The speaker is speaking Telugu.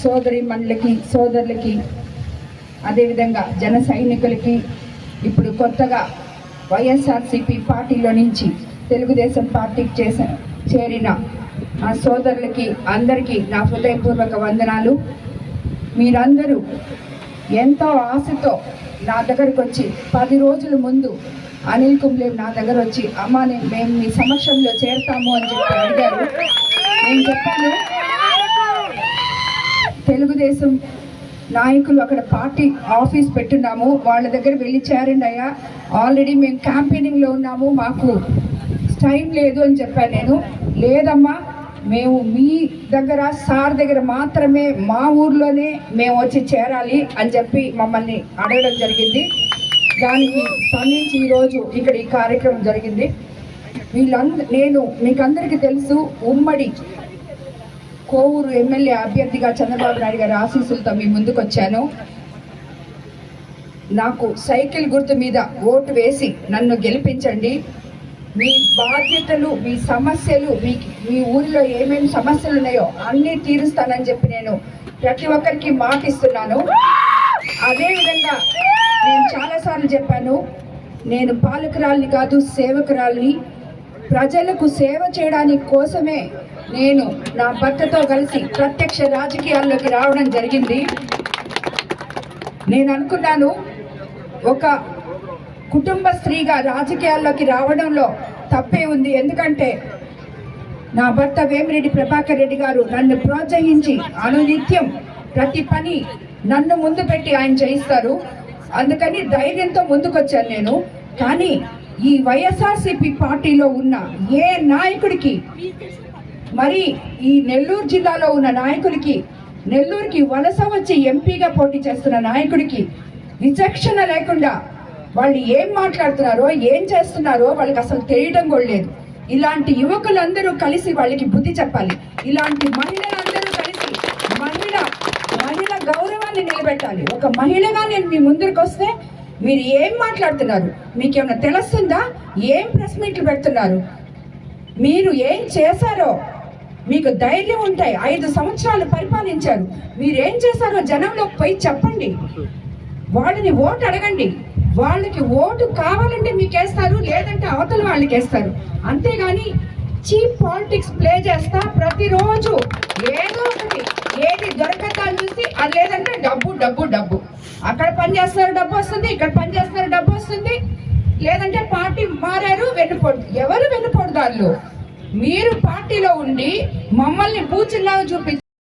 సోదరి మండలికి సోదరులకి అదేవిధంగా జన సైనికులకి ఇప్పుడు కొత్తగా వైఎస్ఆర్సిపి పార్టీలో నుంచి తెలుగుదేశం పార్టీకి చేస చేరిన నా సోదరులకి అందరికీ నా హృదయపూర్వక వందనాలు. మీరందరూ ఎంతో ఆశతో నా దగ్గరకు వచ్చి పది రోజుల ముందు అనిల్ కుంబ్లే నా దగ్గర వచ్చి అమ్మ నేను మేము మీ సమక్షంలో చేరతాము అని చెప్పి అడిగారు. నేను చెప్పాను తెలుగుదేశం నాయకులు అక్కడ పార్టీ ఆఫీస్ పెట్టున్నాము. వాళ్ళ దగ్గర వెళ్ళి చేరండి అయ్యా. ఆల్రెడీ మేము క్యాంపెయినింగ్లో ఉన్నాము. మాకు టైం లేదు అని చెప్పాను నేను. లేదమ్మా మేము మీ దగ్గర సార్ దగ్గర మాత్రమే మా ఊర్లోనే మేము వచ్చి చేరాలి అని చెప్పి మమ్మల్ని అడగడం జరిగింది. దానికి స్పందించి ఈరోజు ఇక్కడ ఈ కార్యక్రమం జరిగింది. వీళ్ళంద నేను మీకు అందరికీ తెలుసు ఉమ్మడి కోవూరు ఎమ్మెల్యే అభ్యర్థిగా చంద్రబాబు నాయుడు గారి ఆశీస్సులతో మీ ముందుకు వచ్చాను నాకు సైకిల్ గుర్తు మీద ఓటు వేసి నన్ను గెలిపించండి. మీ బాధ్యతలు మీ సమస్యలు మీ మీ ఊరిలో ఏమేమి సమస్యలు ఉన్నాయో అన్నీ తీరుస్తానని చెప్పి నేను ప్రతి ఒక్కరికి మాటిస్తున్నాను. అదేవిధంగా నేను చాలాసార్లు చెప్పాను నేను పాలకురాలిని కాదు సేవకురాలిని ప్రజలకు సేవ చేయడానికి కోసమే నేను నా భర్తతో కలిసి ప్రత్యక్ష రాజకీయాల్లోకి రావడం జరిగింది. నేను అనుకున్నాను ఒక కుటుంబ స్త్రీగా రాజకీయాల్లోకి రావడంలో తప్పే ఉంది. ఎందుకంటే నా భర్త వేమిరెడ్డి ప్రభాకర్ రెడ్డి గారు నన్ను ప్రోత్సహించి అనునిత్యం ప్రతి పని నన్ను ముందు పెట్టి ఆయన చేయిస్తారు. అందుకని ధైర్యంతో ముందుకొచ్చాను నేను. కానీ ఈ వైఎస్ఆర్సీపీ పార్టీలో ఉన్న ఏ నాయకుడికి మరి ఈ నెల్లూరు జిల్లాలో ఉన్న నాయకుడికి నెల్లూరుకి వలస వచ్చి ఎంపీగా పోటీ చేస్తున్న నాయకుడికి విచక్షణ లేకుండా వాళ్ళు ఏం మాట్లాడుతున్నారో ఏం చేస్తున్నారో వాళ్ళకి అసలు తెలియడం కూడా లేదు. ఇలాంటి యువకులందరూ కలిసి వాళ్ళకి బుద్ధి చెప్పాలి. ఇలాంటి మహిళలందరూ కలిసి మహిళ మహిళ గౌరవాన్ని నిలబెట్టాలి. ఒక మహిళగా నేను మీ ముందరికొస్తే మీరు ఏం మాట్లాడుతున్నారు? మీకేమైనా తెలుస్తుందా? ఏం ప్రెస్ మీట్లు పెడుతున్నారు? మీరు ఏం చేశారో? మీకు ధైర్యం ఉంటాయి. ఐదు సంవత్సరాలు పరిపాలించారు. మీరు ఏం చేశారో జనంలో పోయి చెప్పండి. వాళ్ళని ఓటు అడగండి. వాళ్ళకి ఓటు కావాలంటే మీకు వేస్తారు లేదంటే అవతల వాళ్ళకి వేస్తారు అంతేగాని చీప్ పాలిటిక్స్ ప్లే చేస్తా ప్రతిరోజు. ఏదో ఒకటి. ఏది దొరకద్దా అని చూసి అది లేదంటే డబ్బు డబ్బు డబ్బు. అక్కడ పని చేస్తున్నారు డబ్బు వస్తుంది ఇక్కడ పని చేస్తున్నారు డబ్బు వస్తుంది. లేదంటే పార్టీ మారారు వెన్నుపోడు ఎవరు వెన్నుపోడుదారులు? మీరు పార్టీలో ఉండి మమ్మల్ని పూచిల్లాగా చూపి